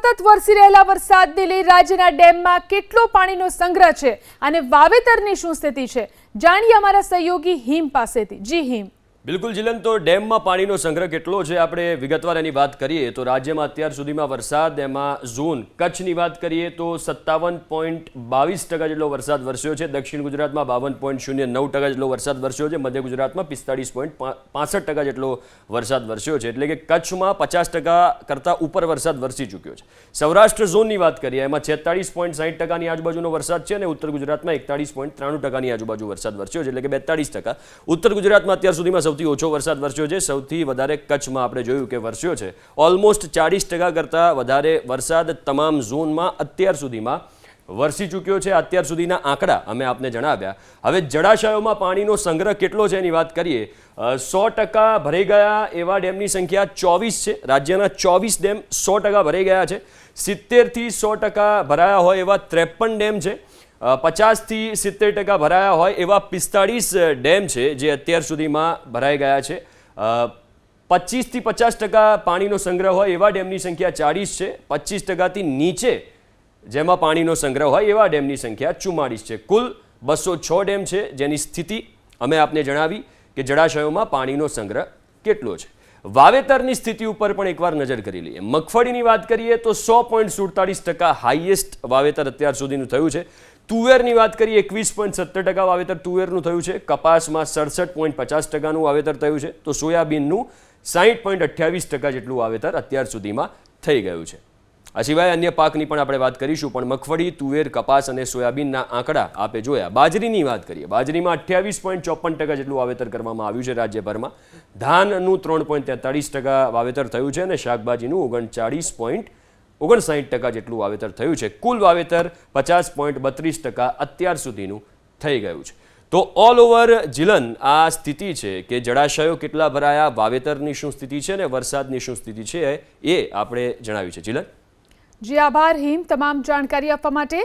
સતત વરસી રહેલા વરસાદને લઈ રાજ્યના ડેમમાં કેટલો પાણીનો સંગ્રહ છે અને વાવેતરની શું સ્થિતિ છે? જાણીએ અમારા સહયોગી હિમ પાસેથી. જી હિમ. બિલકુલ જીલન, તો ડેમમાં પાણીનો સંગ્રહ કેટલો છે? આપણે વિગતવાર એની વાત કરીએ તો રાજ્યમાં અત્યાર સુધીમાં વરસાદ, એમાં ઝોન કચ્છની વાત કરીએ તો સત્તાવન પોઈન્ટ બાવીસ ટકા જેટલો વરસાદ વરસ્યો છે. દક્ષિણ ગુજરાતમાં બાવન પોઈન્ટ શૂન્ય નવ ટકા જેટલો વરસાદ વરસ્યો છે. મધ્ય ગુજરાતમાં પિસ્તાળીસ પોઈન્ટ પાસઠ ટકા જેટલો વરસાદ વરસ્યો છે. એટલે કે કચ્છમાં પચાસ ટકા કરતાં ઉપર વરસાદ વરસી ચૂક્યો છે. સૌરાષ્ટ્ર ઝોનની વાત કરીએ, એમાં છેતાળીસ પોઈન્ટ સાઠ ટકાની આજુબાજુનો વરસાદ છે અને ઉત્તર ગુજરાતમાં એકતાળીસ પોઈન્ટ ત્રાણું ટકાની આજુબાજુ વરસાદ વરસ્યો છે. એટલે કે બેતાળીસ ટકા. ઉત્તર ગુજરાતમાં અત્યાર સુધીમાં સૌથી ઓછો વરસાદ વરસ્યો છે. સૌથી વધારે કચ્છમાં આપણે જોયું કે વરસ્યો છે. ઓલમોસ્ટ ચાળીસ ટકા કરતાં વધારે વરસાદ તમામ ઝોનમાં અત્યાર સુધીમાં વરસી ચૂક્યો છે. અત્યાર સુધીના આંકડા અમે આપને જણાવ્યા. હવે જળાશયોમાં પાણીનો સંગ્રહ કેટલો છે એની વાત કરીએ. સો ટકા ભરાઈ ગયા એવા ડેમની સંખ્યા ચોવીસ છે. રાજ્યના ચોવીસ ડેમ સો ટકા ભરાઈ ગયા છે. સિત્તેરથી સો ટકા ભરાયા હોય એવા ત્રેપન ડેમ છે. પચાસથી સિત્તેર ટકા ભરાયા હોય એવા પિસ્તાળીસ ડેમ છે જે અત્યાર સુધીમાં ભરાઈ ગયા છે. પચીસથી પચાસ ટકા પાણીનો સંગ્રહ હોય એવા ડેમની સંખ્યા ચાળીસ છે. પચીસ ટકાથી નીચે જેમાં પાણીનો સંગ્રહ હોય એવા ડેમની સંખ્યા ચુમ્માળીસ છે. કુલ બસો છ ડેમ છે જેની સ્થિતિ અમે આપને જણાવી કે જળાશયોમાં પાણીનો સંગ્રહ કેટલો છે. વાવેતરની સ્થિતિ ઉપર પણ એકવાર નજર કરી લઈએ. મગફળીની વાત કરીએ તો સો પોઈન્ટ સુડતાલીસ ટકા હાઈએસ્ટ વાવેતર અત્યાર સુધીનું થયું છે. તુવેરની વાત કરીએ, એકવીસ પોઈન્ટ સત્તર ટકા વાવેતર તુવેરનું થયું છે. કપાસમાં સડસઠ પોઈન્ટ પચાસ ટકાનું વાવેતર થયું છે. તો સોયાબીનનું સાહીઠ પોઈન્ટ અઠ્યાવીસ ટકા જેટલું વાવેતર અત્યાર સુધીમાં થઈ ગયું છે. આ સિવાય અન્ય પાકની પણ આપણે વાત કરીશું, પણ મગફળી, તુવેર, કપાસ અને સોયાબીનના આંકડા આપે જોયા. બાજરીની વાત કરીએ, બાજરીમાં અઠ્યાવીસ પોઈન્ટ ચોપન ટકા જેટલું વાવેતર કરવામાં આવ્યું છે રાજ્યભરમાં. ધાનનું ત્રણ પોઈન્ટ તેતાળીસ ટકા વાવેતર થયું છે અને શાકભાજીનું ઓગણચાળીસ પોઈન્ટ ઓગણસાઠ ટકા જેટલું વાવેતર થયું છે. કુલ વાવેતર પચાસ પોઈન્ટ બત્રીસ ટકા અત્યાર સુધીનું થઈ ગયું છે. તો ઓલ ઓવર જીલન આ સ્થિતિ છે કે જળાશયો કેટલા ભરાયા, વાવેતરની શું સ્થિતિ છે અને વરસાદની શું સ્થિતિ છે એ આપણે જણાવ્યું છે. જીલન? જી, આભાર. હિમ, તમામ જાણકારી આપવા માટે